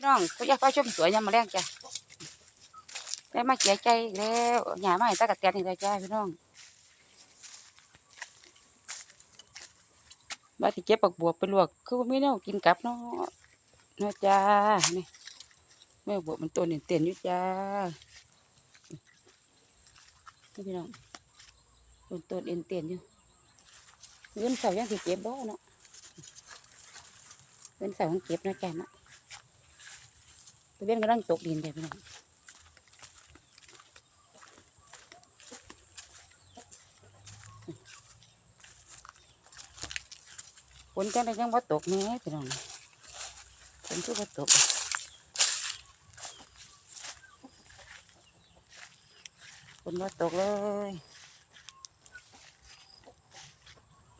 พี่น้องเขาอยากไปชมสวยยามมาแรงจ้ะได้มาเสียใจแล้วหยามาให้ตากระเตียนอีกแล้วจ้าพี่น้องมาที่เก็บปักบวบไปลวก คือว่าไม่แน่ากินกลับเนาะเนาะจ้านี่แม่บวบมันตัวเต้นๆอยู่จ้านี่พี่น้องมันตัวเต้นๆอยู่เงินเสายังสิเก็บบ่เนาะเงินเสายังเก็บเนาะจ้าเนาะ ตะเวนกำลังตกดินเด้พี่น้องฝนจังได้ยังว่าตกแน่พี่น้องฝนคือว่าตกฝนว่าตกเลย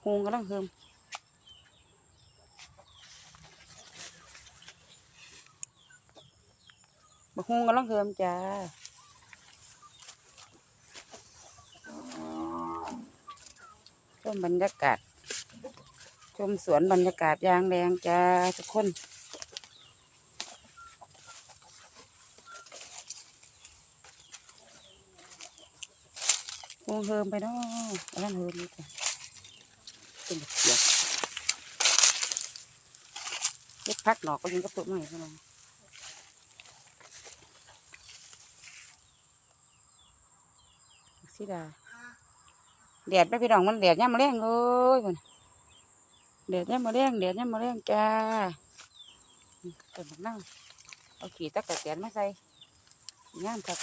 หงกำลังเฮิม บักฮุงกำลังเฮิมจ้าชมบรรยากาศ ชมสวนบรรยากาศยางแดงจ้าทุกคนฮุงเฮิมไปเนาะกำลังเฮิมอยู่จ้ะเป็นแบบเสียบเล็ดพักหนอกก็ยิงกระตุกหน่อยพี่น้อ สิดาแดดไม่พี่น้องมันแดดย่ำมาแรงเลยพุ่นแดดย่ำมาแรงแดดย่ำมาแรงจ้าต้นบักนั่งเอาขี่ตะกะเตียนมาใส่งามครับ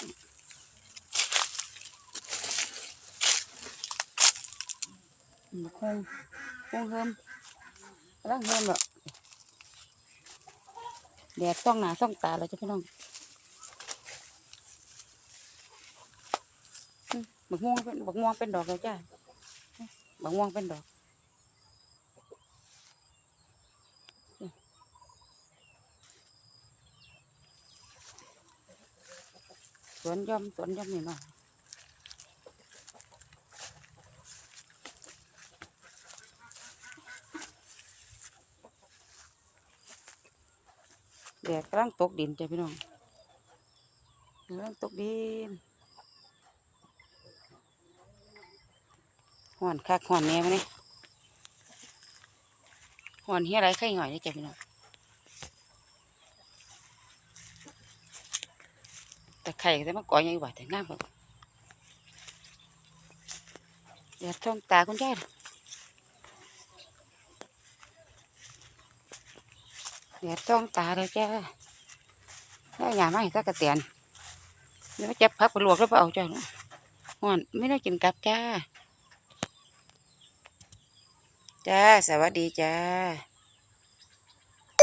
บักคงคงเฮิมกำลังเฮิมแบบแดดส่องหนาส่องตาเลยจ้ะพี่น้อง บักม่วงเป็นบักม่วงเป็นดอกเลยจ้าบักม่วงเป็นดอกสวนย่อมสวนย่อมนี่เนาะแดดกำลังตกดินจ้ะพี่น้องกำลังตกดิน ห่อนคักห่อนแหน่มาเนี่ยห่อนเฮียไรไข่หน่อยนี่จ้ะพี่น้องแต่ไข่ก็จะมาก่อยังอยู่บ่แต่งามแบบเดี๋ยวช่องตาคุณยายเดี๋ยวช่องตาเลยจ้าแล้วอย่ามาให้สักกระเตียนเดี๋ยวจับพักไปลวกแล้วไปเอาจ้าเนาะห่อนไม่ได้กินกับจ้า จ้า สวัสดีจ้า